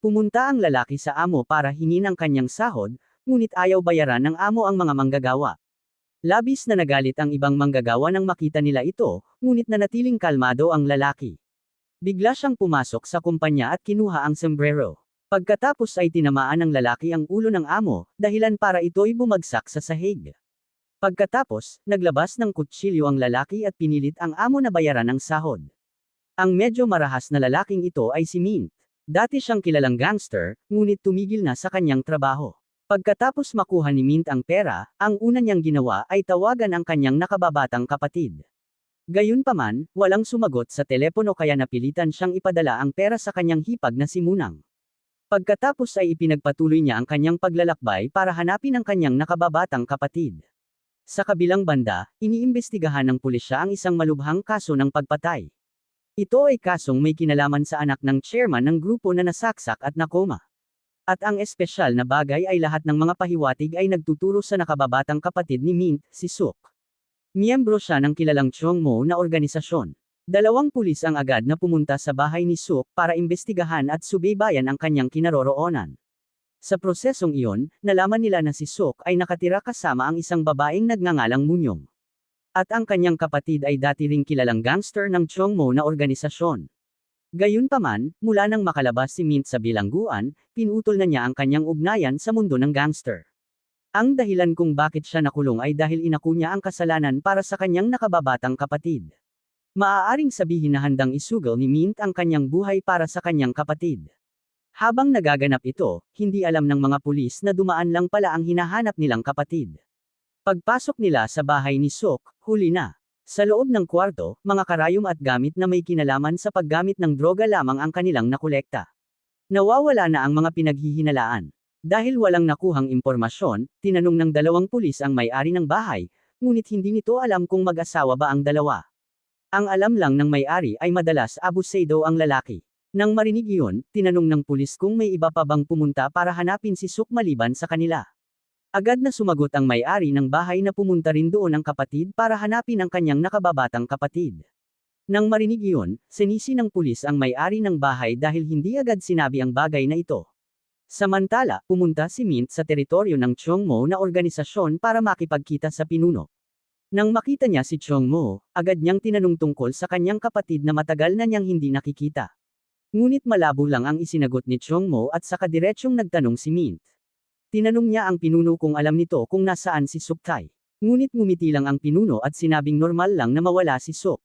Pumunta ang lalaki sa amo para hingin ang kanyang sahod, ngunit ayaw bayaran ng amo ang mga manggagawa. Labis na nagalit ang ibang manggagawa nang makita nila ito, ngunit nanatiling kalmado ang lalaki. Bigla siyang pumasok sa kumpanya at kinuha ang sombrero. Pagkatapos ay tinamaan ng lalaki ang ulo ng amo, dahilan para ito'y bumagsak sa sahig. Pagkatapos, naglabas ng kutsilyo ang lalaki at pinilit ang amo na bayaran ng sahod. Ang medyo marahas na lalaking ito ay si Mint. Dati siyang kilalang gangster, ngunit tumigil na sa kanyang trabaho. Pagkatapos makuha ni Mint ang pera, ang una niyang ginawa ay tawagan ang kanyang nakababatang kapatid. Gayunpaman, walang sumagot sa telepono kaya napilitan siyang ipadala ang pera sa kanyang hipag na si Munang. Pagkatapos ay ipinagpatuloy niya ang kanyang paglalakbay para hanapin ang kanyang nakababatang kapatid. Sa kabilang banda, iniimbestigahan ng pulisya ang isang malubhang kaso ng pagpatay. Ito ay kasong may kinalaman sa anak ng chairman ng grupo na nasaksak at nakoma. At ang espesyal na bagay ay lahat ng mga pahiwatig ay nagtuturo sa nakababatang kapatid ni Mint, si Suk. Miyembro siya ng kilalang Chong Mo na organisasyon. Dalawang pulis ang agad na pumunta sa bahay ni Suk para imbestigahan at subaybayan ang kanyang kinaroroonan. Sa prosesong iyon, nalaman nila na si Suk ay nakatira kasama ang isang babaeng nagngangalang Munyong. At ang kanyang kapatid ay dati ring kilalang gangster ng Chong Mo na organisasyon. Gayunpaman, mula nang makalabas si Mint sa bilangguan, pinutol na niya ang kanyang ugnayan sa mundo ng gangster. Ang dahilan kung bakit siya nakulong ay dahil inaku niya ang kasalanan para sa kanyang nakababatang kapatid. Maaaring sabihin na handang isugal ni Mint ang kanyang buhay para sa kanyang kapatid. Habang nagaganap ito, hindi alam ng mga pulis na dumaan lang pala ang hinahanap nilang kapatid. Pagpasok nila sa bahay ni Sok, huli na. Sa loob ng kwarto, mga karayom at gamit na may kinalaman sa paggamit ng droga lamang ang kanilang nakolekta. Nawawala na ang mga pinaghihinalaan. Dahil walang nakuhang impormasyon, tinanong ng dalawang pulis ang may-ari ng bahay, ngunit hindi nito alam kung mag-asawa ba ang dalawa. Ang alam lang ng may-ari ay madalas abusado ang lalaki. Nang marinig iyon, tinanong ng pulis kung may iba pa bang pumunta para hanapin si Suk maliban sa kanila. Agad na sumagot ang may-ari ng bahay na pumunta rin doon ang kapatid para hanapin ang kanyang nakababatang kapatid. Nang marinig iyon, sinisi ng pulis ang may-ari ng bahay dahil hindi agad sinabi ang bagay na ito. Samantala, pumunta si Mint sa teritoryo ng Chongmo na organisasyon para makipagkita sa pinuno. Nang makita niya si Chongmo, agad niyang tinanong tungkol sa kanyang kapatid na matagal na niyang hindi nakikita. Ngunit malabo lang ang isinagot ni Chongmo at saka diretsyong nagtanong si Mint. Tinanong niya ang pinuno kung alam nito kung nasaan si Suktay. Ngunit ngumiti lang ang pinuno at sinabing normal lang na mawala si Suk.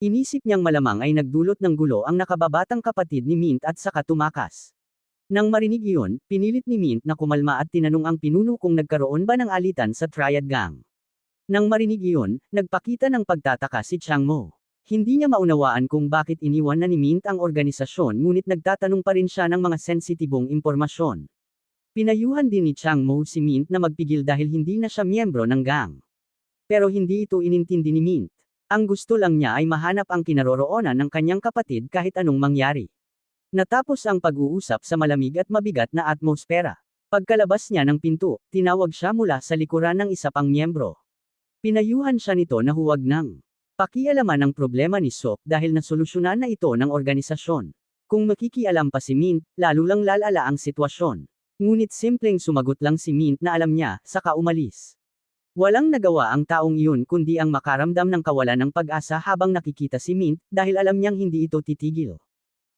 Inisip niyang malamang ay nagdulot ng gulo ang nakababatang kapatid ni Mint at saka tumakas. Nang marinig iyon, pinilit ni Mint na kumalma at tinanong ang pinuno kung nagkaroon ba ng alitan sa Triad Gang. Nang marinig iyon, nagpakita ng pagtataka si Chang Mo. Hindi niya maunawaan kung bakit iniwan na ni Mint ang organisasyon ngunit nagtatanong pa rin siya ng mga sensitibong impormasyon. Pinayuhan din ni Chang Mo si Mint na magpigil dahil hindi na siya miyembro ng gang. Pero hindi ito inintindi ni Mint. Ang gusto lang niya ay mahanap ang kinaroroonan ng kanyang kapatid kahit anong mangyari. Natapos ang pag-uusap sa malamig at mabigat na atmosfera. Pagkalabas niya ng pinto, tinawag siya mula sa likuran ng isa pang miyembro. Pinayuhan siya nito na huwag nang pakialaman ang problema ni Sok dahil nasolusyonan na ito ng organisasyon. Kung makikialam pa si Mint, lalo lang lalala ang sitwasyon. Ngunit simpleng sumagot lang si Mint na alam niya, saka umalis. Walang nagawa ang taong iyon kundi ang makaramdam ng kawalan ng pag-asa habang nakikita si Mint dahil alam niyang hindi ito titigil.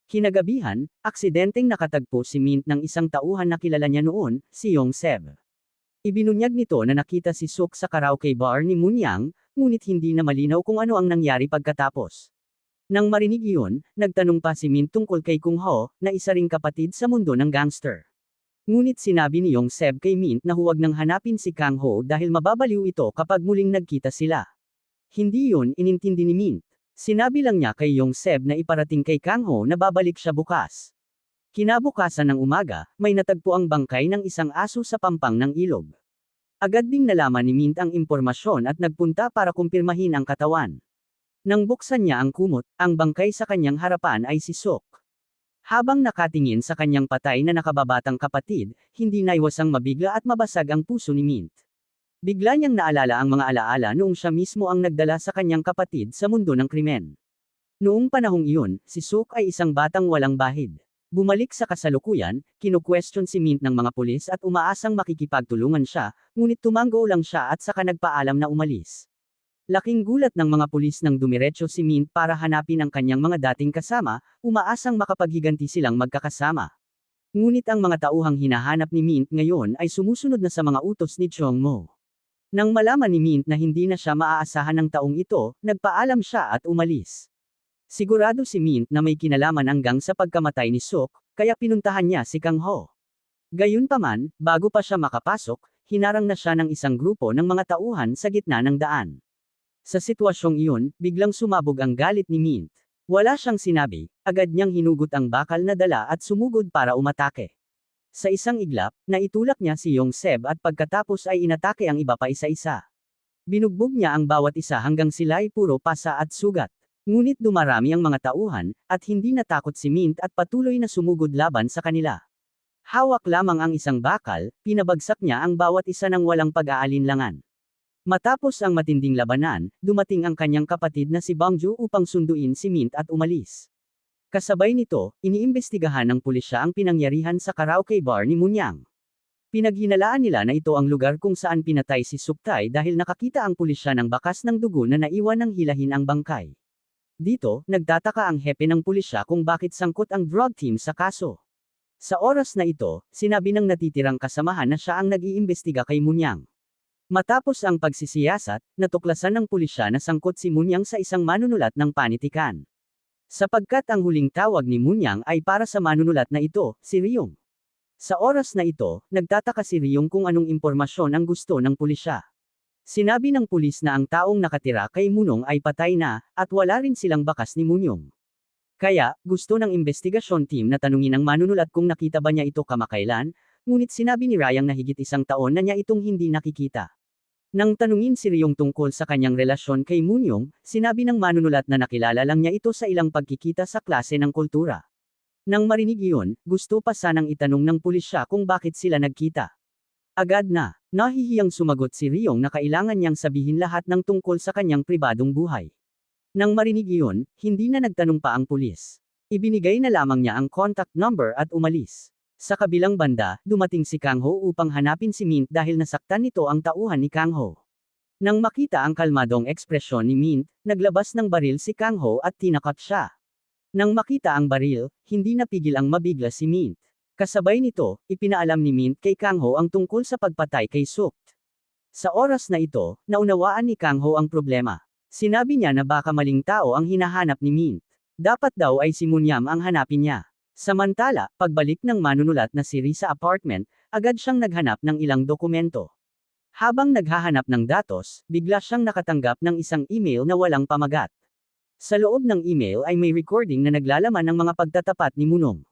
Kinagabihan, aksidenteng nakatagpo si Mint ng isang tauhan na kilala niya noon, si Yong Seb. Ibinunyag nito na nakita si Suk sa karaoke bar ni Munyang, ngunit hindi na malinaw kung ano ang nangyari pagkatapos. Nang marinig iyon, nagtanong pa si Mint tungkol kay Kung Ho, na isa ring kapatid sa mundo ng gangster. Ngunit sinabi ni Yong Seb kay Mint na huwag nang hanapin si Kang Ho dahil mababaliw ito kapag muling nagkita sila. Hindi yun inintindi ni Mint. Sinabi lang niya kay Yong Seb na iparating kay Kang Ho na babalik siya bukas. Kinabukasan ng umaga, may natagpo ang bangkay ng isang aso sa pampang ng ilog. Agad ding nalaman ni Mint ang impormasyon at nagpunta para kumpirmahin ang katawan. Nang buksan niya ang kumot, ang bangkay sa kanyang harapan ay si Sok. Habang nakatingin sa kanyang patay na nakababatang kapatid, hindi naiwasang mabigla at mabasag ang puso ni Mint. Bigla niyang naalala ang mga alaala noong siya mismo ang nagdala sa kanyang kapatid sa mundo ng krimen. Noong panahong iyon, si Sok ay isang batang walang bahid. Bumalik sa kasalukuyan, kinu-question si Mint ng mga pulis at umaasang makikipagtulungan siya, ngunit tumanggo lang siya at saka nagpaalam na umalis. Laking gulat ng mga pulis nang dumiretso si Mint para hanapin ang kanyang mga dating kasama, umaasang makapaghiganti silang magkakasama. Ngunit ang mga tauhang hinahanap ni Mint ngayon ay sumusunod na sa mga utos ni Chong Mo. Nang malaman ni Mint na hindi na siya maaasahan ng taong ito, nagpaalam siya at umalis. Sigurado si Mint na may kinalaman hanggang sa pagkamatay ni Sok, kaya pinuntahan niya si Kang Ho. Gayunpaman, bago pa siya makapasok, hinarang na siya ng isang grupo ng mga tauhan sa gitna ng daan. Sa sitwasyong iyon, biglang sumabog ang galit ni Mint. Wala siyang sinabi, agad niyang hinugot ang bakal na dala at sumugod para umatake. Sa isang iglap, naitulak niya si Yong Seb at pagkatapos ay inatake ang iba pa isa-isa. Binugbog niya ang bawat isa hanggang sila ay puro pasa at sugat. Ngunit dumarami ang mga tauhan, at hindi natakot si Mint at patuloy na sumugod laban sa kanila. Hawak lamang ang isang bakal, pinabagsak niya ang bawat isa ng walang pag-aalinlangan. Matapos ang matinding labanan, dumating ang kanyang kapatid na si Bangju upang sunduin si Mint at umalis. Kasabay nito, iniimbestigahan ng pulisya ang pinangyarihan sa karaoke bar ni Munyang. Pinaghinalaan nila na ito ang lugar kung saan pinatay si Suktay dahil nakakita ang pulisya ng bakas ng dugo na naiwan ng hilahin ang bangkay. Dito, nagtataka ang hepe ng pulisya kung bakit sangkot ang drug team sa kaso. Sa oras na ito, sinabi ng natitirang kasamahan na siya ang nag-iimbestiga kay Munyang. Matapos ang pagsisiyasat, natuklasan ng pulisya na sangkot si Munyang sa isang manunulat ng panitikan. Sapagkat ang huling tawag ni Munyang ay para sa manunulat na ito, si Ryong. Sa oras na ito, nagtataka si Ryong kung anong impormasyon ang gusto ng pulisya. Sinabi ng pulis na ang taong nakatira kay Munong ay patay na, at wala rin silang bakas ni Munyong. Kaya, gusto ng investigasyon team na tanungin ang manunulat kung nakita ba niya ito kamakailan, ngunit sinabi ni Rayang na higit isang taon na niya itong hindi nakikita. Nang tanungin si Ryong tungkol sa kanyang relasyon kay Munyong, sinabi ng manunulat na nakilala lang niya ito sa ilang pagkikita sa klase ng kultura. Nang marinig iyon, gusto pa sanang itanong ng pulisya kung bakit sila nagkita. Agad na, nahihiyang sumagot si Ryong na kailangan niyang sabihin lahat ng tungkol sa kanyang pribadong buhay. Nang marinig iyon, hindi na nagtanong pa ang pulis. Ibinigay na lamang niya ang contact number at umalis. Sa kabilang banda, dumating si Kang Ho upang hanapin si Mint dahil nasaktan nito ang tauhan ni Kang Ho. Nang makita ang kalmadong ekspresyon ni Mint, naglabas ng baril si Kang Ho at tinakot siya. Nang makita ang baril, hindi napigil ang mabigla si Mint. Kasabay nito, ipinaalam ni Mint kay Kang Ho ang tungkol sa pagpatay kay Sukt. Sa oras na ito, naunawaan ni Kang Ho ang problema. Sinabi niya na baka maling tao ang hinahanap ni Mint. Dapat daw ay si Munyam ang hanapin niya. Samantala, pagbalik ng manunulat na si Ri sa apartment, agad siyang naghanap ng ilang dokumento. Habang naghahanap ng datos, bigla siyang nakatanggap ng isang email na walang pamagat. Sa loob ng email ay may recording na naglalaman ng mga pagtatapat ni Munong.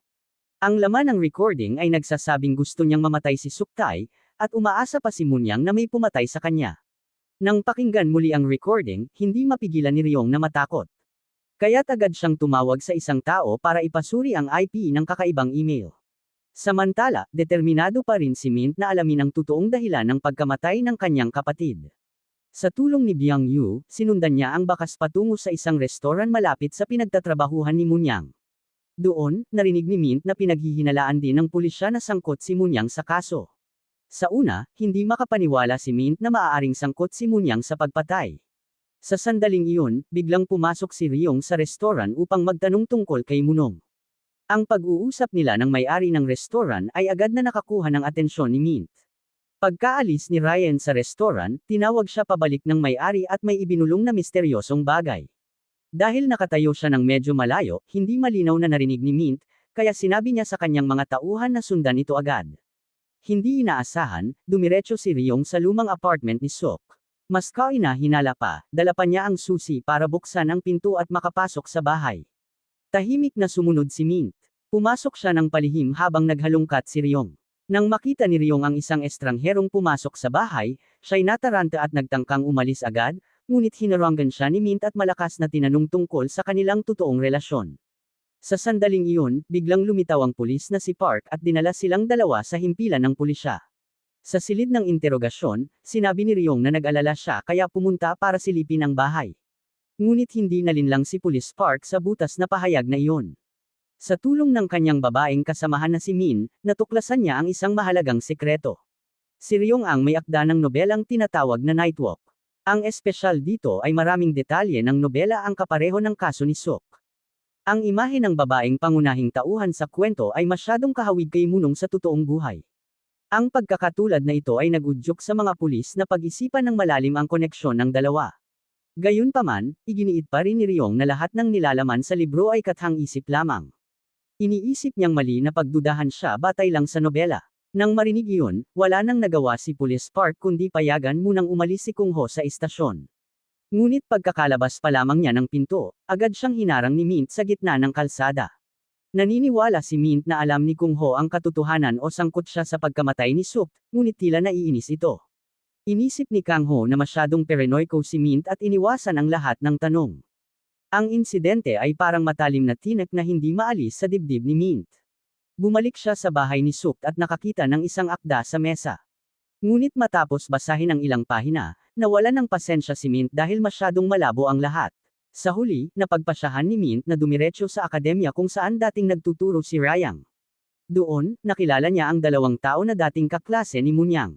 Ang laman ng recording ay nagsasabing gusto niyang mamatay si Suktay, at umaasa pa si Munyang na may pumatay sa kanya. Nang pakinggan muli ang recording, hindi mapigilan ni Ryong na matakot. Kaya't agad siyang tumawag sa isang tao para ipasuri ang IP ng kakaibang email. Samantala, determinado pa rin si Mint na alamin ang totoong dahilan ng pagkamatay ng kanyang kapatid. Sa tulong ni Byung Yu, sinundan niya ang bakas patungo sa isang restoran malapit sa pinagtatrabahuhan ni Munyang. Doon, narinig ni Mint na pinaghihinalaan din ng pulisya na sangkot si Munyang sa kaso. Sa una, hindi makapaniwala si Mint na maaaring sangkot si Munyang sa pagpatay. Sa sandaling iyon, biglang pumasok si Ryong sa restoran upang magtanong tungkol kay Munong. Ang pag-uusap nila ng may-ari ng restoran ay agad na nakakuha ng atensyon ni Mint. Pagkaalis ni Ryan sa restoran, tinawag siya pabalik ng may-ari at may ibinulong na misteryosong bagay. Dahil nakatayo siya ng medyo malayo, hindi malinaw na narinig ni Mint, kaya sinabi niya sa kanyang mga tauhan na sundan ito agad. Hindi inaasahan, dumiretso si Ryong sa lumang apartment ni Sok. Mas kaina hinala pa, dala pa niya ang susi para buksan ang pinto at makapasok sa bahay. Tahimik na sumunod si Mint. Pumasok siya ng palihim habang naghalungkat si Ryong. Nang makita ni Ryong ang isang estrangherong pumasok sa bahay, siya'y nataranta at nagtangkang umalis agad, ngunit hinarangan siya ni Mint at malakas na tinanong tungkol sa kanilang totoong relasyon. Sa sandaling iyon, biglang lumitaw ang pulis na si Park at dinala silang dalawa sa himpilan ng pulisya. Sa silid ng interogasyon, sinabi ni Ryong na nag-alala siya kaya pumunta para silipin ang bahay. Ngunit hindi nalinlang si Police Park sa butas na pahayag na iyon. Sa tulong ng kanyang babaeng kasamahan na si Min, natuklasan niya ang isang mahalagang sekreto. Si Ryong ang may akda ng nobelang tinatawag na Nightwalk. Ang espesyal dito ay maraming detalye ng nobela ang kapareho ng kaso ni Sok. Ang imahe ng babaeng pangunahing tauhan sa kwento ay masyadong kahawig kay Munong sa totoong buhay. Ang pagkakatulad na ito ay nagudyok sa mga pulis na pag-isipan ng malalim ang koneksyon ng dalawa. Gayunpaman, iginiit pa rin ni Ryong na lahat ng nilalaman sa libro ay kathang-isip lamang. Iniisip niyang mali na pagdudahan siya batay lang sa nobela. Nang marinig iyon, wala nang nagawa si Police Park kundi payagan munang umalis si Kung Ho sa istasyon. Ngunit pagkakalabas pa lamang niya ng pinto, agad siyang hinarang ni Mint sa gitna ng kalsada. Naniniwala si Mint na alam ni Kung Ho ang katotohanan o sangkot siya sa pagkamatay ni Sup, ngunit tila naiinis ito. Inisip ni Kang Ho na masyadong paranoiko si Mint at iniwasan ang lahat ng tanong. Ang insidente ay parang matalim na tinak na hindi maalis sa dibdib ni Mint. Bumalik siya sa bahay ni Sup at nakakita ng isang akda sa mesa. Ngunit matapos basahin ang ilang pahina, nawala ng pasensya si Mint dahil masyadong malabo ang lahat. Sa huli, napagpasyahan ni Mint na dumiretso sa akademya kung saan dating nagtuturo si Rayang. Doon, nakilala niya ang dalawang tao na dating kaklase ni Munyang.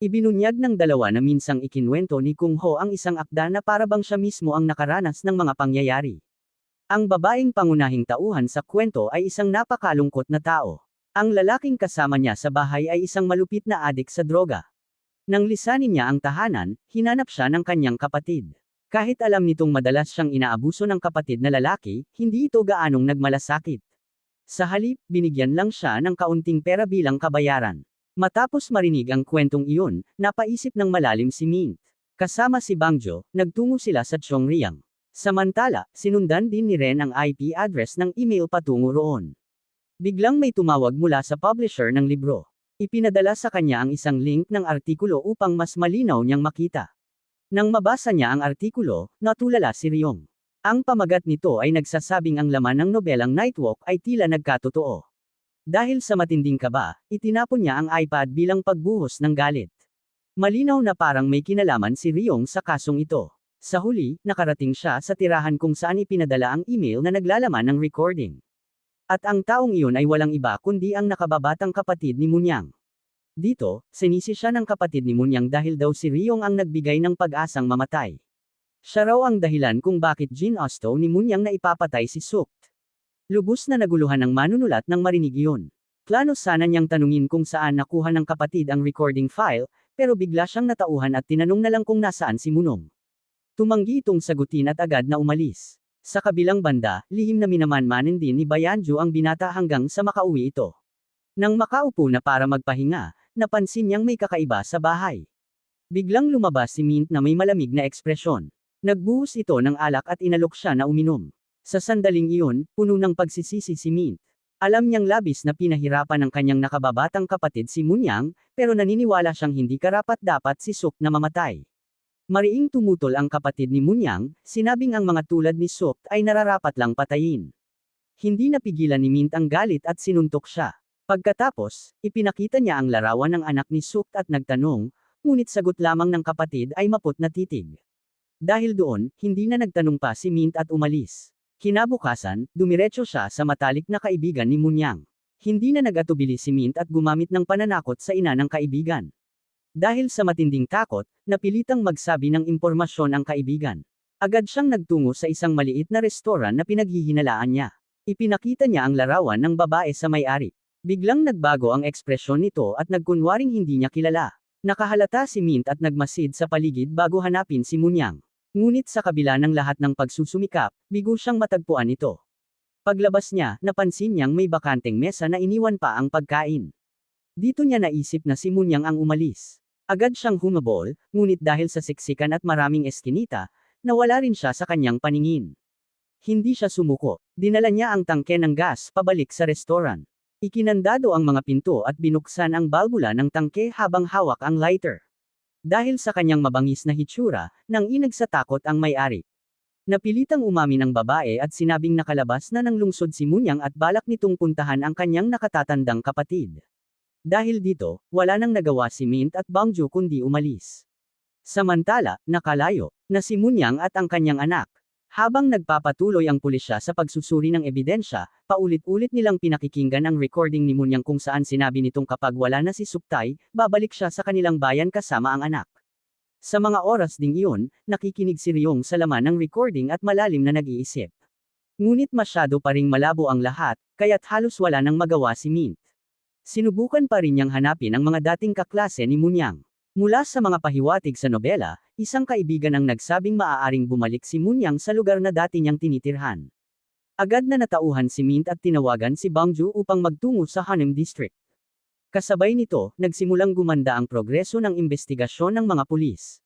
Ibinunyag ng dalawa na minsang ikinwento ni Kung Ho ang isang akda na parabang siya mismo ang nakaranas ng mga pangyayari. Ang babaeng pangunahing tauhan sa kwento ay isang napakalungkot na tao. Ang lalaking kasama niya sa bahay ay isang malupit na adik sa droga. Nang lisanin niya ang tahanan, hinanap siya ng kanyang kapatid. Kahit alam nitong madalas siyang inaabuso ng kapatid na lalaki, hindi ito gaanong nagmalasakit. Sa halip, binigyan lang siya ng kaunting pera bilang kabayaran. Matapos marinig ang kwentong iyon, napaisip ng malalim si Mint. Kasama si Bangjo, nagtungo sila sa Chongriyang. Samantala, sinundan din ni Ren ang IP address ng email patungo roon. Biglang may tumawag mula sa publisher ng libro. Ipinadala sa kanya ang isang link ng artikulo upang mas malinaw niyang makita. Nang mabasa niya ang artikulo, natulala si Ryong. Ang pamagat nito ay nagsasabing ang laman ng nobelang Nightwalk ay tila nagkatotoo. Dahil sa matinding kaba, itinapon niya ang iPad bilang pagbuhos ng galit. Malinaw na parang may kinalaman si Ryong sa kasong ito. Sa huli, nakarating siya sa tirahan kung saan ipinadala ang email na naglalaman ng recording. At ang taong iyon ay walang iba kundi ang nakababatang kapatid ni Munyang. Dito, sinisi siya ng kapatid ni Munyang dahil daw si Ryong ang nagbigay ng pag-asang mamatay. Siya raw ang dahilan kung bakit ginusto ni Munyang na ipapatay si Sukt. Lubos na naguluhan ng manunulat nang marinig iyon. Plano sana niyang tanungin kung saan nakuha ng kapatid ang recording file, pero bigla siyang natauhan at tinanong na lang kung nasaan si Munong. Tumanggi itong sagutin at agad na umalis. Sa kabilang banda, lihim na minamanmanin din ni Bayanju ang binata hanggang sa makauwi ito. Nang makaupo na para magpahinga, napansin niyang may kakaiba sa bahay. Biglang lumabas si Mint na may malamig na ekspresyon. Nagbuhos ito ng alak at inalok siya na uminom. Sa sandaling iyon, puno ng pagsisisi si Mint. Alam niyang labis na pinahirapan ng kanyang nakababatang kapatid si Munyang, pero naniniwala siyang hindi karapat-dapat si Suk na mamatay. Mariing tumutol ang kapatid ni Munyang, sinabing ang mga tulad ni Sok ay nararapat lang patayin. Hindi napigilan ni Mint ang galit at sinuntok siya. Pagkatapos, ipinakita niya ang larawan ng anak ni Sok at nagtanong, ngunit sagot lamang ng kapatid ay maput na titig. Dahil doon, hindi na nagtanong pa si Mint at umalis. Kinabukasan, dumiretso siya sa matalik na kaibigan ni Munyang. Hindi na nagatubili si Mint at gumamit ng pananakot sa ina ng kaibigan. Dahil sa matinding takot, napilitang magsabi ng impormasyon ang kaibigan. Agad siyang nagtungo sa isang maliit na restoran na pinaghihinalaan niya. Ipinakita niya ang larawan ng babae sa may-ari. Biglang nagbago ang ekspresyon nito at nagkunwaring hindi niya kilala. Nakahalata si Mint at nagmasid sa paligid bago hanapin si Munyang. Ngunit sa kabila ng lahat ng pagsusumikap, bigo siyang matagpuan ito. Paglabas niya, napansin niyang may bakanteng mesa na iniwan pa ang pagkain. Dito niya naisip na si Munyang ang umalis. Agad siyang humabol, ngunit dahil sa siksikan at maraming eskinita, nawala rin siya sa kanyang paningin. Hindi siya sumuko. Dinala niya ang tangke ng gas pabalik sa restoran. Ikinandado ang mga pinto at binuksan ang balbula ng tangke habang hawak ang lighter. Dahil sa kanyang mabangis na hitsura, nang inag takot ang may-ari. Napilitang umami ng babae at sinabing nakalabas na ng lungsod si Munyang at balak nitong puntahan ang kanyang nakatatandang kapatid. Dahil dito, wala nang nagawa si Mint at Bangju kundi umalis. Samantala, nakalayo, na si Munyang at ang kanyang anak. Habang nagpapatuloy ang pulisya sa pagsusuri ng ebidensya, paulit-ulit nilang pinakikinggan ang recording ni Munyang kung saan sinabi nitong kapag wala na si Suktay, babalik siya sa kanilang bayan kasama ang anak. Sa mga oras ding iyon, nakikinig si Ryong sa laman ng recording at malalim na nag-iisip. Ngunit masyado pa ring malabo ang lahat, kaya't halos wala nang magawa si Mint. Sinubukan pa rin niyang hanapin ang mga dating kaklase ni Munyang. Mula sa mga pahiwatig sa nobela, isang kaibigan ang nagsabing maaaring bumalik si Munyang sa lugar na dati niyang tinitirhan. Agad na natauhan si Mint at tinawagan si Bangju upang magtungo sa Hanem District. Kasabay nito, nagsimulang gumanda ang progreso ng investigasyon ng mga pulis.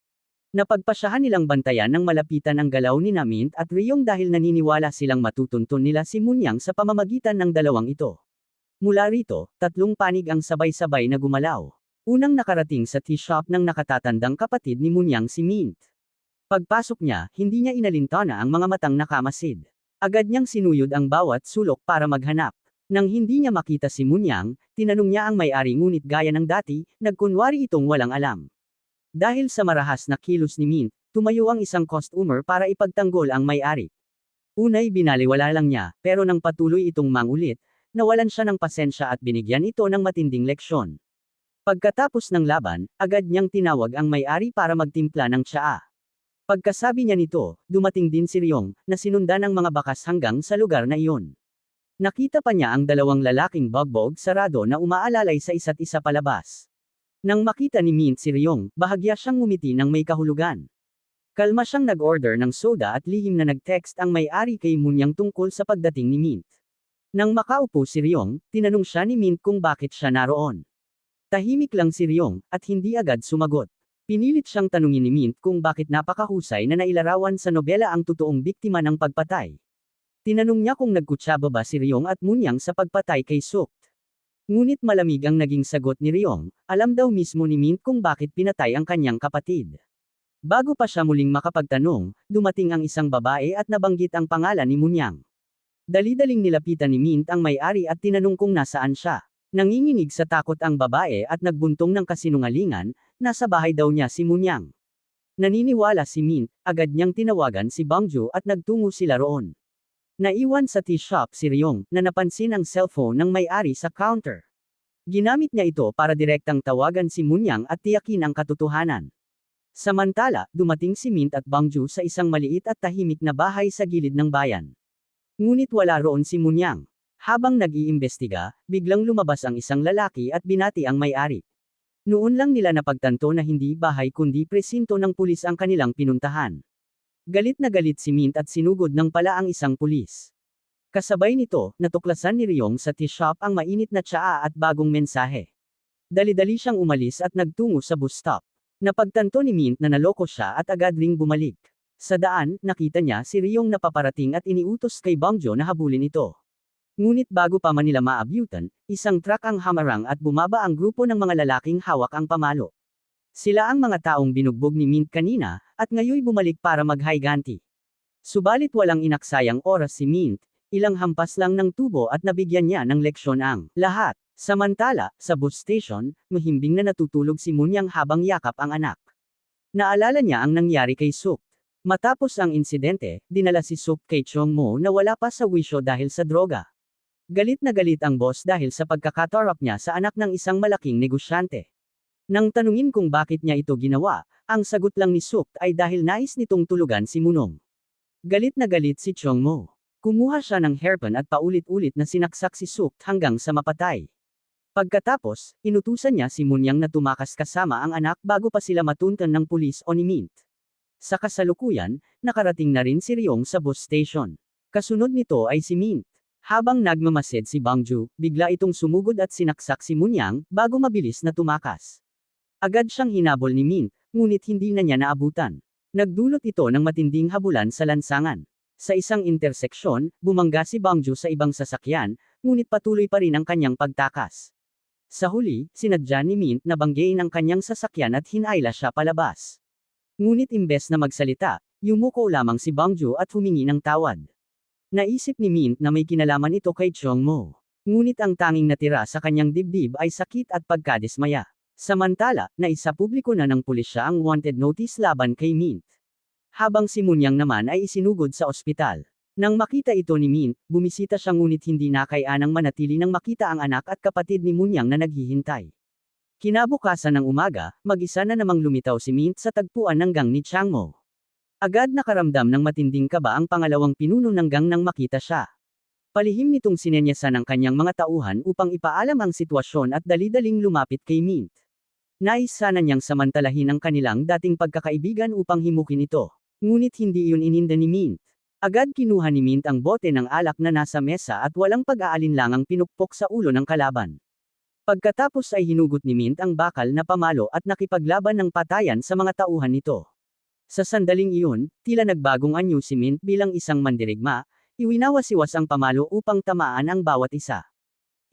Napagpasyahan nilang bantayan ng malapitan ang galaw ni Namint at Ryong dahil naniniwala silang matutuntun nila si Munyang sa pamamagitan ng dalawang ito. Mula rito, tatlong panig ang sabay-sabay na gumalaw. Unang nakarating sa tea shop ng nakatatandang kapatid ni Munyang si Mint. Pagpasok niya, hindi niya inalintana ang mga matang nakamasid. Agad niyang sinuyod ang bawat sulok para maghanap. Nang hindi niya makita si Munyang, tinanong niya ang may-ari ngunit gaya ng dati, nagkunwari itong walang alam. Dahil sa marahas na kilos ni Mint, tumayo ang isang customer para ipagtanggol ang may-ari. Unay binaliwala lang niya, pero nang patuloy itong mangulit, nawalan siya ng pasensya at binigyan ito ng matinding leksyon. Pagkatapos ng laban, agad niyang tinawag ang may-ari para magtimpla ng tsaa. Pagkasabi niya nito, dumating din si Ryong, na sinundan ng mga bakas hanggang sa lugar na iyon. Nakita pa niya ang dalawang lalaking bogbog sarado na umaalalay sa isa't isa palabas. Nang makita ni Mint si Ryong, bahagya siyang ngumiti ng may kahulugan. Kalma siyang nag-order ng soda at lihim na nag-text ang may-ari kay Munyang tungkol sa pagdating ni Mint. Nang makaupo si Ryong, tinanong siya ni Mint kung bakit siya naroon. Tahimik lang si Ryong, at hindi agad sumagot. Pinilit siyang tanungin ni Mint kung bakit napakahusay na nailarawan sa nobela ang totoong biktima ng pagpatay. Tinanong niya kung nagkutsaba ba si Ryong at Munyang sa pagpatay kay Sukt. Ngunit malamig ang naging sagot ni Ryong, alam daw mismo ni Mint kung bakit pinatay ang kanyang kapatid. Bago pa siya muling makapagtanong, dumating ang isang babae at nabanggit ang pangalan ni Munyang. Dali-daling nilapitan ni Mint ang may-ari at tinanong kung nasaan siya. Nanginginig sa takot ang babae at nagbuntong ng kasinungalingan, nasa bahay daw niya si Munyang. Naniniwala si Mint, agad niyang tinawagan si Bangju at nagtungo sila roon. Naiwan sa tea shop si Ryong, na napansin ang cellphone ng may-ari sa counter. Ginamit niya ito para direktang tawagan si Munyang at tiyakin ang katotohanan. Samantala, dumating si Mint at Bangju sa isang maliit at tahimik na bahay sa gilid ng bayan. Ngunit wala roon si Munyang. Habang nag-iimbestiga, biglang lumabas ang isang lalaki at binati ang may-ari. Noon lang nila napagtanto na hindi bahay kundi presinto ng pulis ang kanilang pinuntahan. Galit na galit si Mint at sinugod ng pala ang isang pulis. Kasabay nito, natuklasan ni Ryong sa tea shop ang mainit na tsaa at bagong mensahe. Dali-dali siyang umalis at nagtungo sa bus stop. Napagtanto ni Mint na naloko siya at agad ring bumalik. Sa daan, nakita niya si Ryong na paparating at iniutos kay Bangjo na habulin ito. Ngunit bago pa man nila maabyutan, isang truck ang hamarang at bumaba ang grupo ng mga lalaking hawak ang pamalo. Sila ang mga taong binugbog ni Mint kanina, at ngayoy bumalik para maghayganti. Subalit walang inaksayang oras si Mint, ilang hampas lang ng tubo at nabigyan niya ng leksyon ang lahat. Samantala, sa bus station, mahimbing na natutulog si Munyang habang yakap ang anak. Naalala niya ang nangyari kay Suk. Matapos ang insidente, dinala si Suk kay Chong Mo na wala pa sa wisyo dahil sa droga. Galit na galit ang boss dahil sa pagkakatorap niya sa anak ng isang malaking negosyante. Nang tanungin kung bakit niya ito ginawa, ang sagot lang ni Sukt ay dahil nais nitong tulugan si Munong. Galit na galit si Chong Mo. Kumuha siya ng hairpin at paulit-ulit na sinaksak si Sukt hanggang sa mapatay. Pagkatapos, inutusan niya si Munyang na tumakas kasama ang anak bago pa sila matuntan ng pulis o ni Mint. Sa kasalukuyan, nakarating na rin si Ryong sa bus station. Kasunod nito ay si Mint. Habang nagmamasid si Bangju, bigla itong sumugod at sinaksak si Munyang, bago mabilis na tumakas. Agad siyang hinabol ni Min, ngunit hindi na niya naabutan. Nagdulot ito ng matinding habulan sa lansangan. Sa isang interseksyon, bumangga si Bangju sa ibang sasakyan, ngunit patuloy pa rin ang kanyang pagtakas. Sa huli, sinadya ni Mint na banggain ang kanyang sasakyan at hinayla siya palabas. Ngunit imbes na magsalita, yumuko lamang si Bangju at humingi ng tawad. Naisip ni Mint na may kinalaman ito kay Chong Mo. Ngunit ang tanging natira sa kanyang dibdib ay sakit at pagkadismaya. Samantala, naisa publiko na ng pulisya ang wanted notice laban kay Mint. habang si Munyang naman ay isinugod sa ospital. Nang makita ito ni Mint, bumisita siya ngunit hindi nakayanang manatili nang makita ang anak at kapatid ni Munyang na naghihintay. Kinabukasan ng umaga, mag-isa na namang lumitaw si Mint sa tagpuan ng gang ni Changmo. Agad nakaramdam ng matinding kaba ang pangalawang pinuno ng gang nang makita siya. Palihim nitong sinenyasan ng kanyang mga tauhan upang ipaalam ang sitwasyon at dali-daling lumapit kay Mint. Nais sana niyang samantalahin ang kanilang dating pagkakaibigan upang himukin ito. Ngunit hindi iyon ininda ni Mint. Agad kinuha ni Mint ang bote ng alak na nasa mesa at walang pag-aalinlangang pinukpok sa ulo ng kalaban. Pagkatapos ay hinugot ni Mint ang bakal na pamalo at nakipaglaban ng patayan sa mga tauhan nito. Sa sandaling iyon, tila nagbagong anyo si Mint bilang isang mandirigma, iwinawasiwas ang pamalo upang tamaan ang bawat isa.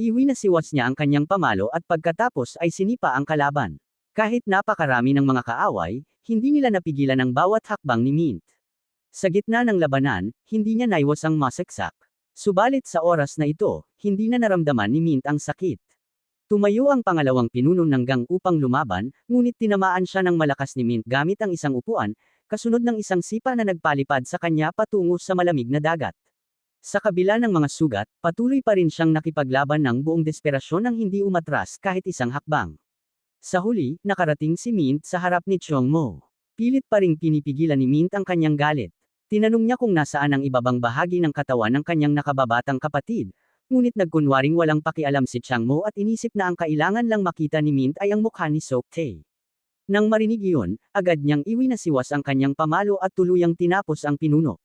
Iwinasiwas niya ang kanyang pamalo at pagkatapos ay sinipa ang kalaban. Kahit napakarami ng mga kaaway, hindi nila napigilan ang bawat hakbang ni Mint. Sa gitna ng labanan, hindi niya naiwas ang masaksak. Subalit sa oras na ito, hindi na naramdaman ni Mint ang sakit. Tumayo ang pangalawang pinuno ng gang upang lumaban, ngunit tinamaan siya ng malakas ni Mint gamit ang isang upuan, kasunod ng isang sipa na nagpalipad sa kanya patungo sa malamig na dagat. Sa kabila ng mga sugat, patuloy pa rin siyang nakipaglaban ng buong desperasyon nang hindi umatras kahit isang hakbang. Sa huli, nakarating si Mint sa harap ni Chong Mo. Pilit pa ring pinipigilan ni Mint ang kanyang galit. Tinanong niya kung nasaan ang ibabang bahagi ng katawan ng kanyang nakababatang kapatid, ngunit nagkunwaring walang pakialam si Chang Mo at inisip na ang kailangan lang makita ni Mint ay ang mukha ni Sok Tae. Nang marinig iyon, agad niyang iwinasiwas ang kanyang pamalo at tuluyang tinapos ang pinuno.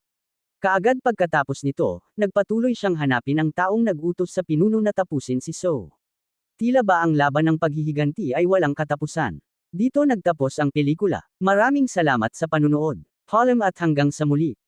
Kaagad pagkatapos nito, nagpatuloy siyang hanapin ang taong nag-utos sa pinuno na tapusin si So. Tila ba ang laban ng paghihiganti ay walang katapusan. Dito nagtapos ang pelikula. Maraming salamat sa panunood. Paalam at hanggang sa muli.